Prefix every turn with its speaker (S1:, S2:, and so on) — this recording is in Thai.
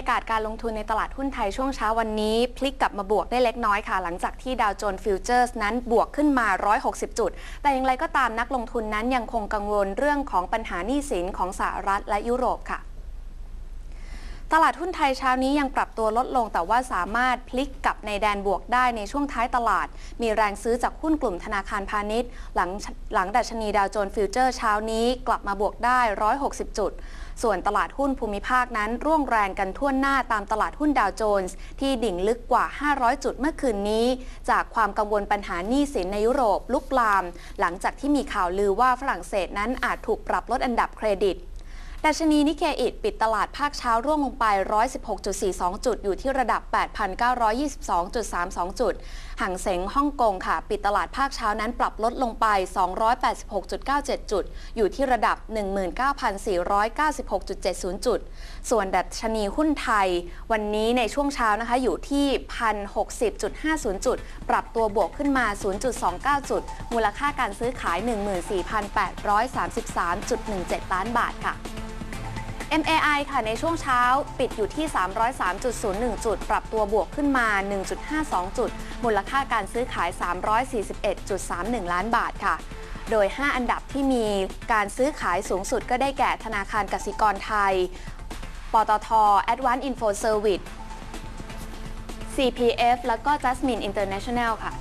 S1: ยากาศการลงทุนในตลาดหุ้นไทยช่วงเช้าวันนี้ พลิกกลับมาบวกได้เล็กน้อยค่ะ หลังจากที่ดาวโจนส์ฟิวเจอร์สนั้นบวกขึ้นมา 160 จุด แต่อย่างไรก็ตามนักลงทุนนั้นยังคงกังวลเรื่องของปัญหาหนี้สินของสหรัฐและยุโรปค่ะ ตลาดหุ้นไทยเช้านี้ยังปรับตัวลดลง แต่ว่าสามารถพลิกกลับในแดนบวกได้ในช่วงท้ายตลาด มีแรงซื้อจากหุ้นกลุ่มธนาคารพาณิชย์ หลังหลังดัชนีดาวโจนส์ฟิวเจอร์เช้านี้กลับมาบวกได้ 160 จุด ส่วนตลาดหุ้นภูมิภาคนั้น ร่วงแรงกันทั่วหน้าตามตลาดหุ้นดาวโจนส์ที่ดิ่งลึกกว่า 500 จุดเมื่อคืนนี้ จากความกังวลปัญหาหนี้สินในยุโรปลุกลาม หลังจากที่มีข่าวลือว่าฝรั่งเศสนั้นอาจถูกปรับลดอันดับเครดิต ดัชนีนิเคอิปิดตลาดภาคเช้าร่วงลงไป 116.42 จุด อยู่ที่ระดับ 8,922.32 จุด ห่างเสงฮ่องกงค่ะ ปิดตลาดภาคเช้านั้นปรับลดลงไป 286.97 จุด อยู่ที่ระดับ 19,496.70 จุด ส่วนดัชนีหุ้นไทย วันนี้ในช่วงเช้านะคะอยู่ที่ 1,060.50 จุด ปรับตัวบวกขึ้นมา 0.29 จุด มูลค่าการซื้อขาย 14,833.17 ล้านบาทค่ะ MAI ค่ะ ในช่วงเช้าปิดอยู่ที่ 303.01 จุด ปรับตัวบวกขึ้นมา 1.52 จุด มูลค่าการซื้อขาย 341.31 ล้านบาทค่ะ โดย 5 อันดับที่มีการซื้อขายสูงสุดก็ได้แก่ธนาคารกสิกรไทย ปตท Advanced Info Service CPF แล้วก็ Jasmine International ค่ะ